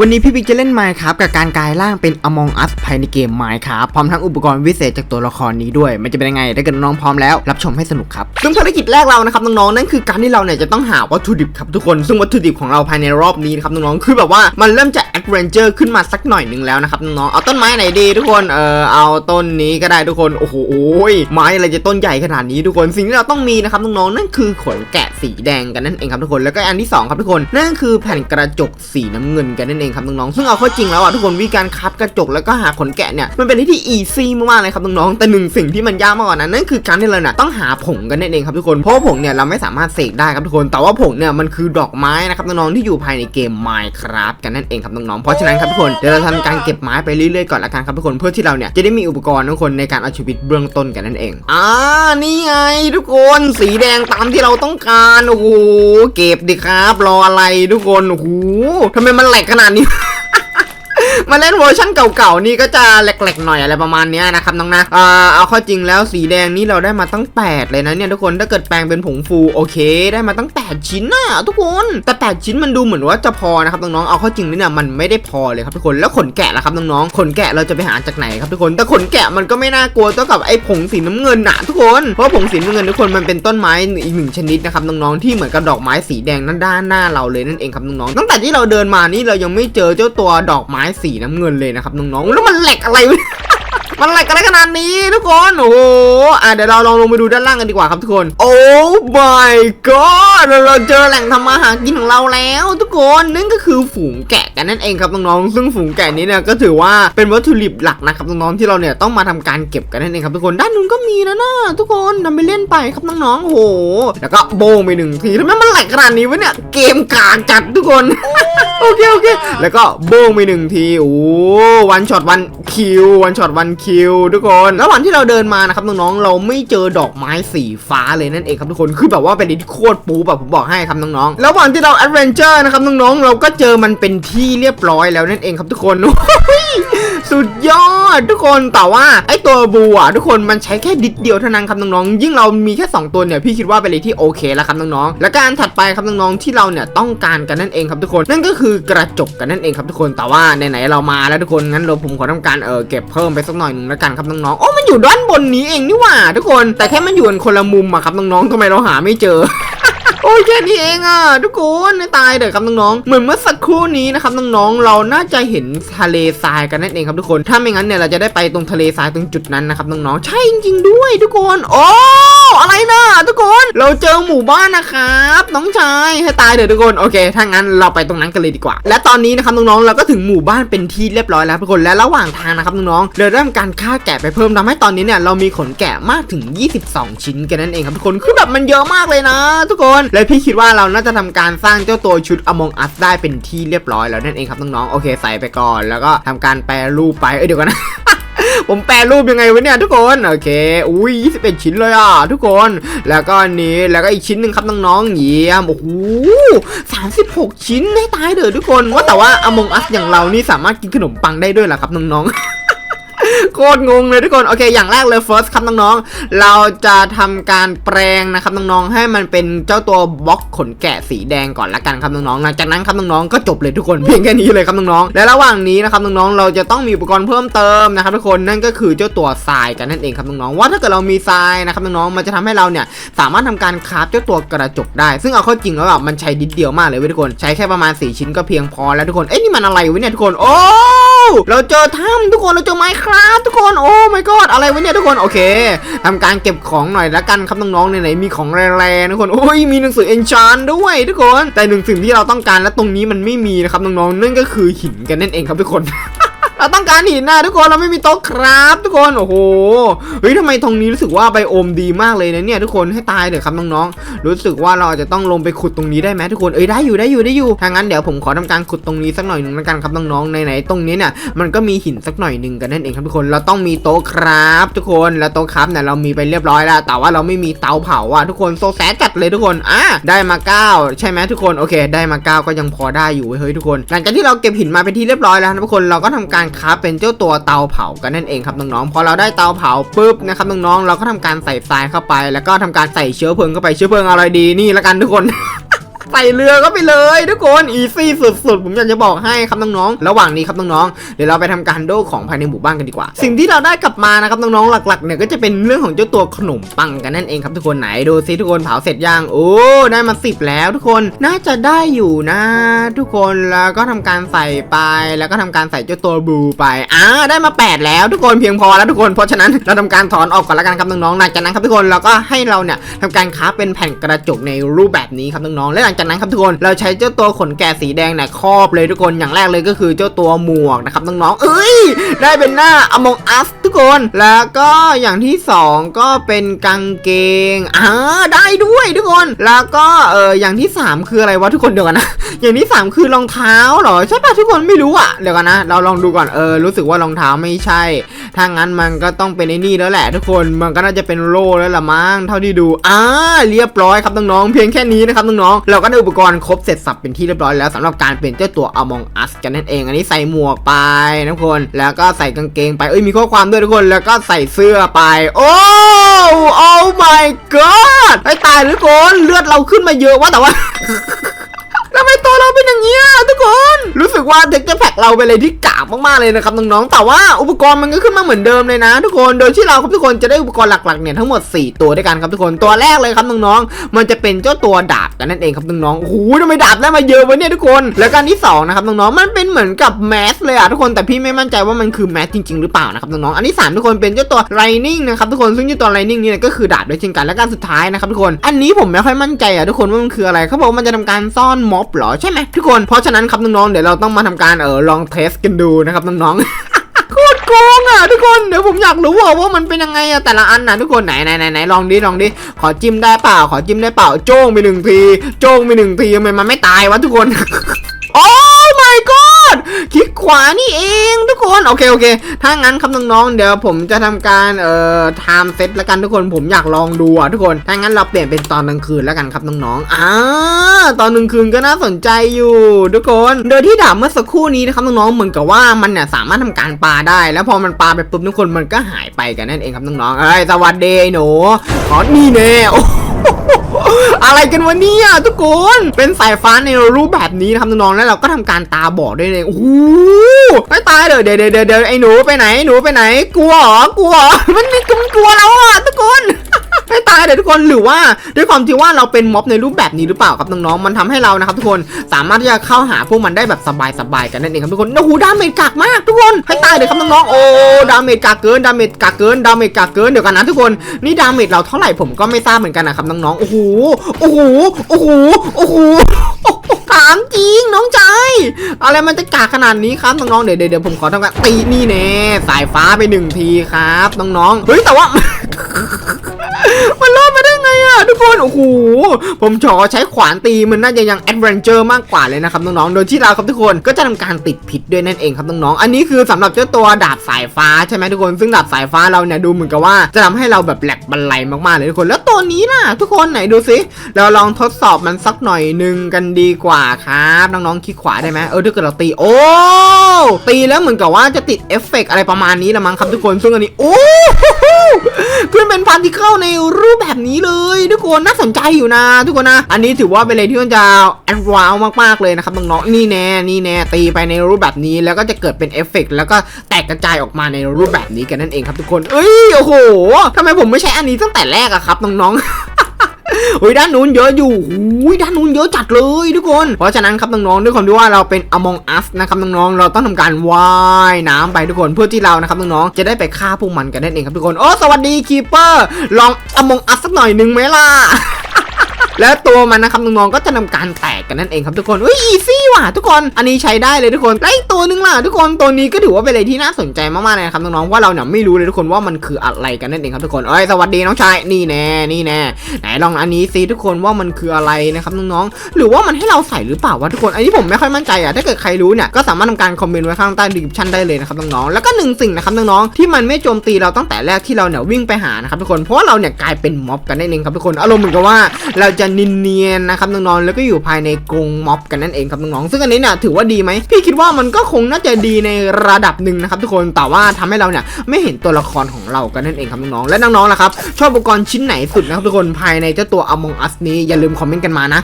วันนี้พี่บิ๊กจะเล่น Minecraft กับการกลายร่างเป็น Among Us ภายในเกม Minecraft พร้อมทั้งอุปกรณ์วิเศษจากตัวละครนี้ด้วย มันจะเป็นยังไงถ้าเกิดน้องพร้อมแล้วรับชมให้สนุกครับซึ่งภารกิจแรกเรานะครับน้องๆนั่นคือการที่เราเนี่ยจะต้องหาวัตถุดิบครับทุกคนซึ่งวัตถุดิบของเราภายในรอบนี้นะครับน้องๆคือแบบว่ามันเริ่มจะ adventure ขึ้นมาสักหน่อยหนึ่งแล้วนะครับน้องๆเอาต้นไม้ไหนดีทุกคนเออเอาต้นนี้ก็ได้ทุกคนโอ้โหไม้อะไรจะต้นใหญ่ขนาดนี้ทุกคนสิ่งที่เราต้องมีนะครับน้องๆนั่นคือขนแกะสีแดงกันนั่นเองครับทุกคนแล้วก็อันที่สองครับทุกคนนั่นคือแผ่นกระจกสีน้ำเงินกันนั่นเองครับน้องๆซึ่งเอาข้าจริงแล้วอะทุกคนวิธีการคัดกระจกแล้วก็หาขนแกะเนี่ยมันเป็นที่ที่อีซี่มากๆเลยครับน้องๆแต่หนึ่งสิ่งที่มันยากมากกว่านั้นนั่นคือการที่เราเนี่ยต้องหาผงกันนั่นเองครับทุกคนเพราะผงเนี่ยเราไม่สามารถเสกได้ครับทุกคน แต่ว่าผงเนี่ยมันคือดอกไม้นะครับน้องๆที่อยู่ภายในเกม Minecraft กันนั่นเองครับน้องๆเพราะฉะนั้นครับทุกคนเดี๋ยวเราทำการเก็บไม้ไปเรื่อยๆก่อนละกันครับทุกคนเพื่อที่เราเนี่ยจะได้มีอุปกรณ์ทุกคนในการเอาชีวิตเบื้องต้นกันนั่นเองอ่านี่ไงทุกคนสีแดงตามที่เราต้องการโอ้โหเก็บดิครับรออะไรทุกคนโอ้โหทำไมมันแหลกขนาดนี้ มาเล่นเวอร์ชันเก่าๆนี่ก็จะแหลกๆหน่อยอะไรประมาณนี้นะครับน้องนะอ่าเอาข้าจริงแล้วสีแดงนี่เราได้มาตั้ง 8 เลยนะเนี่ยทุกคนถ้าเกิดแปลงเป็นผงฟูโอเค ได้มาตั้ง 8 ชิ้นน่ะทุกคนแต่ 8 ชิ้นมันดูเหมือนว่าจะพอนะครับน้องๆเอาข้าจริงนี่เนี่ยมันไม่ได้พอเลยครับทุกคนแล้วขนแกะล่ะครับน้องๆขนแกะเราจะไปหาจากไหนครับทุกคนแต่ขนแกะมันก็ไม่น่ากลัวเท่ากับไอ้ผงสีน้ำเงินน่ะทุกคนเพราะผงสีน้ำเงินทุกคนมันเป็นต้นไม้อีกหนึ่งชนิดนะครับน้องๆที่เหมือนกับดอกไม้สีแดงนั่นด้านหน้าเราเลยนั่นเองครับน้องๆตั้งแต่ที่เราเดินมานี่เรายังไม่เจอเจ้าตัวดอกไม้สน้ำเงินเลยนะครับน้องๆแล้วมันแหลกอะไร มันแหลกอะไรขนาดนี้ทุกคนโอ้โหอะเดี๋ยวเราลองลงไปดูด้านล่างกันดีกว่าครับทุกคน โอ้ my god เราเจอแหล่งทำมาหากินของเราแล้ว ทุกคนนั่นก็คือฝูงแกะกันนั่นเองครับน้องๆซึ่งฝูงแกะนี้เนี่ยก็ถือว่าเป็นวัตถุดิบหลักนะครับน้องๆที่เราเนี่ยต้องมาทำการเก็บกันนั่นเองครับทุกคนด้านนู้นก็มีนะนะทุกคนทำไปเล่นไปครับน้องๆโอ้โหแล้วก็โบงไปหนึ่งทีทำไมมันแหลขนาดนี้วะเนี่ยเกมกากจัดทุกคนโอเคโอเคแล้วก็โบงไปหนึ่งทีโอ้วันช็อตวันคิววันช็อตวันคิวทุกคนระหว่างที่เราเดินมานะครับน้องๆเราไม่เจอดอกไม้สีฟ้าเลยนั่นเองครับทุกคนคือแบบว่าเป็นอะไรที่โคตรปูแบบผมบอกให้ครับน้องๆระหว่างที่เราแอดเวนเจอร์นะครับน้องๆเราก็เจอมันเป็นที่เรียบร้อยแล้วนั่นเองครับทุกคน สุดยอดทุกคนแต่ว่าไอตัวบูอะทุกคนมันใช้แค่ดิดเดียวเท่านั้นครับน้องๆยิ่งเรามีแค่ 2 ตัวเนี่ยพี่คิดว่าเป็นอะไรที่โอเคแล้วครับน้องๆและการถัดไปครับน้องๆที่เราเนี่ยต้องการกันนั่นเองครับทุกคน นั่นก็คือกระจกกันนั่นเองครับทุกคนแต่ว่าไหนๆเรามาแล้วทุกคนงั้นเราผมขอทำการเออเก็บเพิ่มไปสักหน่อยหนึงแล้วกันครับน้องๆโอ้มันอยู่ด้านบนนี้เองนี่หว่า ทุกคนแต่แค่มันอยู่กันคนละมุมอะครับน้องๆทำไมเราหาไม่เจอ อ้ยแค่นี้เองอะทุกคนตายเด้อครับน้องๆเหมือนเมื่อสักครู่นี้นะครับน้องๆเราน่าจะเห็นทะเลทรายกันนั่นเองครับทุกคน ถ้าไม่งั้นเนี่ยเราจะได้ไปตรงทะเลทรายตรงจุดนั้นนะครับน้องๆใช่จริงๆด้วยทุกคนโอ้อะไรนะทุกคนเราเจอหมู่บ้านนะครับ น้องชายให้ตายเด้อทุกคนโอเคถ้างั้นเราไปตรงนั้นกันเลยดีกว่า และตอนนี้นะครับน้องๆเราก็ถึงหมู่บ้านเป็นที่เรียบร้อยแล้วทุกคนและระหว่างทางนะครับน้องๆเราเริ่มการฆ่าแกะไปเพิ่มทำให้ตอนนี้เนี่ยเรามีขนแกะมากถึง 22 ชิ้นกันนั่นเองครับทุกคนคือแบบมันเยอะมากเลยนะ ทุกคนและพี่คิดว่าเราน่าจะทำการสร้างเจ้าตัวชุด Among Us ได้เป็นที่เรียบร้อยแล้วนั่นเองครับน้องๆโอเคใส่ไปก่อน แล้วก็ทำการแปรรูปไปเอ้ยเดี๋ยวกันนะผมแปรรูปยังไงวะเนี่ยทุกคนโอเค อุ้ย21 ชิ้นเลยอะทุกคน แล้วก็นี้แล้วก็อีกชิ้นหนึ่งครับน้องๆเยี่ยมโอ้โห36 ชิ้นให้ตายเด้อทุกคน ว่าแต่ว่า Among Us อย่างเรานี่สามารถกินขนมปังได้ด้วยเหรอครับน้องๆ โคตรงงเลยทุกคน โอเค อย่างแรกเลย first ครับน้องๆ เราจะทำการแปลงนะครับน้องๆ ให้มันเป็นเจ้าตัวบล็อกขนแกะสีแดงก่อนละกันครับน้องๆ หลังจากนั้นครับน้องๆ ก็จบเลยทุกคนเพียงแค่นี้เลยครับน้องๆ และระหว่างนี้นะครับน้องๆ เราจะต้องมีอุปกรณ์เพิ่มเติมนะครับทุกคน นั่นก็คือเจ้าตัวทรายกันนั่นเองครับน้องๆ ว่าถ้าเกิดเรามีทรายนะครับน้องๆ มันจะทำให้เราเนี่ยสามารถทำการคราฟเจ้าตัวกระจกได้ ซึ่งเอาเข้าจริงแล้วแบบมันใช้ดิดเดียวมากเลยเว้ยทุกคน ใช้แค่ประมาณ 4 ชิ้นก็เพียงพอแล้วทุกคน เอ้ยนี่มันอะไรวะเนี่ยทุกคน โอ้ เราเจอถ้ำทุกคนเราเจอไม้ครับทุกคนโอ้ my god อะไรวะเนี่ยทุกคนโอเคทำการเก็บของหน่อยละกันครับน้องๆไหนๆมีของแรงๆทุกคนโอ้ยมีหนังสือเอนชานด้วยทุกคน แต่หนึ่งสิ่งที่เราต้องการและตรงนี้มันไม่มีนะครับน้องๆนั่นก็คือหินกันนั่นเองครับทุกคน เราต้องการหินนะทุกคนเราไม่มีโต๊ะครับ ทุกคนโอ้โหเฮ้ยทำไมตรงนี้รู้สึกว่าไบโอมดีมากเลยนะเนี่ยทุกคนให้ตายเถอะครับน้องๆรู้สึกว่าเราอาจจะต้องลงไปขุดตรงนี้ได้ไหมทุกคนเอ้ยได้อยู่ได้อยู่ได้อยู่ถ้างั้นเดี๋ยวผมขอทำการขุดตรงนี้สักหน่อยหนึ่งแล้วกันครับน้องๆไหนๆตรงนี้เนี่ยมันก็มีหินสักหน่อยหนึ่งกันนั่นเองครับทุกคนเราต้องมีโต๊ะครับ ทุกคนแล้วโต๊ะครับเนี่ยเรามีไปเรียบร้อยแล้วแต่ว่าเราไม่มีเตาเผาอะทุกคนโซแซจัดเลยทุกคนอะได้มาเก้าใช่ไหมทุกคนโอเค ได้มาเก้าก็ยังพอได้อยู่เฮ้ยทุกคน หลังจากที่เราเก็บหินมาเป็นที่เรียบร้อยแล้วทุกคนเราก็ทำการคราฟเป็นเจ้าตัวเตาเผากันนั่นเองครับน้องๆพอเราได้เตาเผาปุ๊บนะครับน้องๆเราก็ทำการใส่ทรายเข้าไป แล้วก็ทำการใส่เชื้อเพลิงเข้าไปเชื้อเพลิงอะไรดีนี่ละกันทุกคน ใส่เรือก็ไปเลยทุกคนอีซี่สุดๆ ผมอยากจะบอกให้ครับน้องๆ ระหว่างนี้ครับน้องๆ เดี๋ยวเราไปทำการโดของภายในหมู่บ้านกันดีกว่า สิ่งที่เราได้กลับมานะครับน้องๆ หลักๆเนี่ยก็จะเป็นเรื่องของเจ้าตัวขนมปังกันนั่นเองครับทุกคนไหนดูซิทุกคนเผาเสร็จยังโอ้ได้มาสิบแล้วทุกคนน่าจะได้อยู่นะ ทุกคนแล้วก็ทำการใส่ไปแล้วก็ทำการใส่เจ้าตัวบูไปอ่าได้มา 8 แล้วทุกคนเพียงพอแล้วทุกคนเพราะฉะนั้นเราทำการถอนออกก่อนละกันครับน้องๆหลังจากนั้นครับทุกคนเราก็ให้เราเนี่ยทำการค้าเป็นแผ่นกระจกในรูปแบบนี้ครับน้องๆและหลังจากนั้นครับทุกคนเราใช้เจ้าตัวขนแกะสีแดงเนี่ยครอบเลยทุกคนอย่างแรกเลยก็คือเจ้าตัวหมวกนะครับน้องๆเอ้ย ได้เป็นหน้า Among Us ทุกคน แล้วก็อย่างที่สองก็เป็นกางเกงอ่าได้ด้วยทุกคน แล้วก็เอออย่างที่สามคืออะไรวะทุกคนเดี๋ยวกันนะอย่างที่สามคือรองเท้าเหรอใช่ป่ะทุกคนไม่รู้อะเดี๋ยวกันนะเราลองดูก่อนเออรู้สึกว่ารองเท้าไม่ใช่ถ้างั้นมันก็ต้องเป็นไอ้นี่แล้วแหละ ทุกคนมันก็น่าจะเป็นโล่แล้วละมั้งเท่าที่ดูอ่าเรียบร้อยครับน้องๆเพียงแค่นี้นะครับน้องๆเราก็ได้อุปกรณ์ครบเสร็จสับเป็นที่เรียบร้อยแล้วสำหรับการเป็นเจ้าตัว Among Us กันนั่นเอง อันนี้ใส่หมวกไปนะทุกคน แล้วก็ใส่กางเกงไป เอ้ยมีข้อความด้วยทุกคน แล้วก็ใส่เสื้อไป โอ้โอ้ my god ไอ้ตายทุกคน เลือดเราขึ้นมาเยอะว่าแต่ว่าทำไมตัว รู้สึกว่าเด็กจะแพ็กเราไปเลยที่กากมากๆเลยนะครับน้องๆแต่ว่าอุปกรณ์มันก็ขึ้นมาเหมือนเดิมเลยนะ ทุกคนโดยที่เราครับทุกคนจะได้อุปกรณ์หลักๆเนี่ยทั้งหมด 4 ตัวด้วยกันครับทุกคนตัวแรกเลยครับน้องๆมันจะเป็นเจ้าตัวดาบกันนั่นเองครับน้องๆโอ้โหทำไมดาบได้มาเยอะวะเนี่ยทุกคน แล้วการที่สองนะครับน้องๆมันเป็นเหมือนกับแมสเลยอะทุกคนแต่พี่ไม่มั่นใจว่ามันคือแมสจริง ๆ หรือเปล่านะครับน้องๆอันที่สามทุกคนเป็นเจ้าตัวไรนิ่งนะครับทุกคนซึ่งเจ้าตัวไรนิ่งนี่ก็คือดาบด้วยเช่นกันและการสุดท้ายนะครับทุกคน อันนี้ผมไม่ค่อยมั่นใจอะทุกคนว่ามันคืออะไรเขาบอกว่ามันจะทำการซ่อนม็อบหรอใช่ไหมทุกคนเพราะฉะนั้นครับน้องๆเดี๋ยวเราต้องมาทำการเออลองเทสกันดูนะครับน้องๆโคตรโกงอะทุกคนเดี๋ยวผมอยากรู้ว่าว่ามันเป็นยังไงอะแต่ละอันนะทุกคนไหนไหนไหนไหนลองดิลองดิขอจิ้มได้เปล่า ขอจิ้มได้เปล่าโจ้งไปหนึ่งทีโจ้งไปหนึ่งทีทำไมมันไม่ตายวะทุกคนโอ้ my god คลิกขวานี่เองทุกคน โอเคโอเค ถ้างั้นครับน้องๆ เดี๋ยวผมจะทำการเอ่อ time set แล้วกันทุกคน ผมอยากลองดูอะทุกคน ถ้างั้นเราเปลี่ยนเป็นตอนกลางคืนแล้วกันครับน้องๆ อ่า ตอนกลางคืนก็น่าสนใจอยู่ ทุกคน โดยที่ดาบเมื่อสักครู่นี้นะครับน้องๆ เหมือนกับว่ามันเนี่ยสามารถทำการปาได้ แล้วพอมันปาไปปุ๊บทุกคนมันก็หายไปกันนั่นเองครับน้องๆ เอ้ยสวัสดีไอ้หนูขอนี่แน่โอ้ อะไรกันวะเนี่ยทุกคน เป็นสายฟ้าในรูปแบบนี้นะครับน้องๆแล้วเราก็ทำการตาบอดด้วยเลยโอ้โหไม่ตายเลยเดี๋ยวเดี๋ยวเดี๋ยวเดี๋ยวไอ้หนูไปไหนหนูไปไหน กลัวหรอกลัวมันมีมันกลัวเราอะทุกคน ไม่ตายเดี๋ยทุกคนหรือว่าด้วยความที่ว่าเราเป็นม็อบในรูปแบบนี้หรือเปล่าครับน้องๆมันทำให้เรานะครับทุกคนสามารถที่จะเข้าหาพวกมันได้แบบสบายๆกันนั่นเองครับทุกคนโอ้โหดาเมจกากมากทุกคนให้ตายเลยครับน้องๆโอ้ดาเมจกากเกินดาเมจกากเกินดาเมจกากเกินเดี๋ยวกันนะทุกคนนี่ดาเมจเราเท่าไหร่ผมก็ไม่ทราบเหมือนกันนะครับน้องๆโอ้โหโอ้โหโอ้โหโอ้โหถามจริงน้องใจ อะไรมันจะกากขนาดนี้ครับน้องๆเดี๋ยวเดี๋ยวเดี๋ยวผมขอทำการตีนี่แน่สายฟ้าไปหนึ่งทีครับน้องๆเฮ้ยแต่ว่า มันรอดมาได้ไงอะทุก คนโอ้โหผมขอใช้ขวานตีมันน่าจะยังแอดเวนเจอร์มากกว่าเลยนะครับน้องๆโดยที่เราครับทุกคนก็จะทำการติดผิดด้วยนั่นเองครับน้องๆอันนี้คือสำหรับเจ้าตัวดาบสายฟ้าใช่ไหมทุกคนซึ่งดาบสายฟ้าเราเนี่ยดูเหมือนกับว่าจะทำให้เราแบบแหลกบันไลมากๆเลยทุกคน แล้วตัวนี้ล่ะ ทุกคนไหนดูสิเราลองทดสอบมันสักหน่อยหนึ่งกันดีกว่าครับน้องๆคลิกขวาได้ไหมเออถ้าเกิดเราตีโอ้ตีแล้วเหมือนกับว่าจะติดเอฟเฟกต์อะไรประมาณนี้ละมั้งครับทุกคนซึ่งอันนี้โอ้ขึ้นเป็นพาร์ติเคิลในรูปแบบนี้เลยทุกคนนน่าสนใจอยู่นะ ทุกคนนะ อันนี้ถือว่าเป็นอะไรที่มันจะแอดวาวมากๆเลยนะครับน้องๆนี่แน่นี่แน่ตีไปในรูปแบบนี้แล้วก็จะเกิดเป็นเอฟเฟกต์แล้วก็แตกกระจายออกมาในรูปแบบนี้กันนั่นเองครับทุกคน เอ้ยโอ้โหทำไมผมไม่ใช้อันนี้ตั้งแต่แรกอะครับน้องๆ โอ้ยด้านนู้นเยอะอยู่อุ้ยด้านนู้นเยอะจัดเลยทุกคน เพราะฉะนั้นครับน้องๆด้วยความที่ว่าเราเป็น Among Us นะครับน้องๆเราต้องทำการว่ายน้ำไปทุกคนเพื่อที่เรานะครับน้องๆจะได้ไปฆ่าพวกมันกันนั่นเองครับทุกคนโอ้สวัสดีคีเปอร์ลอง Among Us สักหน่อยหนึ่งไหมล่ะ แล้วตัวมันนะครับน้องๆก็จะทำการแตกกันนั่นเองครับทุกคนอุ้ยอีซี่ว่ะทุกคน อันนี้ใช้ได้เลยทุกคนแล้วอีกตัวหนึงล่ะทุกคนตัวนี้ก็ถือว่าเป็นอะไรที่น่าสนใจมากๆเลยนะครับน้องๆว่าเราเนี่ยไม่รู้เลยทุกคนว่ามันคืออะไรกันนั่นเองครับทุกคนเอ้ยสวัสดีน้องชายนี่แน่นี่แน่ไหนลองอันนี้ซิทุกคนว่ามันคืออะไรนะครับน้องๆหรือว่ามันให้เราใส่หรือเปล่าวะทุกคนอันนี้ผมไม่ค่อยมั่นใจอะถ้าเกิดใครรู้เนี่ยก็สามารถทำการคอมเมนต์ไว้ข้างใต้ดีคริปชั่นได้เลยนะครับน้องๆแล้วก็หนึ่งสิ่งนะครับน้องๆที่มันไม่โจมตีเราตั้งแต่แรกที่เราเนี่ยวิ่งไปหานะครับทุกคนเพราะเราเนี่ยกลายเป็นม็อบกันนั่นเองครับทุกคนอารมณ์เหมือนกับว่าเราจะนินเนียนนะครับน้องๆ แล้วก็อยู่ภายในกรงม็อบกันนั่นเองครับน้องๆ ซึ่งอันนี้เนี่ยถือว่าดีไหม พี่คิดว่ามันก็คงน่าจะดีในระดับหนึ่งนะครับทุกคน แต่ว่าทำให้เราเนี่ยไม่เห็นตัวละครของเรากันนั่นเองครับน้องๆ และน้องๆล่ะครับ ชอบอุปกรณ์ชิ้นไหนสุดนะครับทุกคนภายในเจ้าตัว Among Us นี้อย่าลืมคอมเมนต์กันมานะ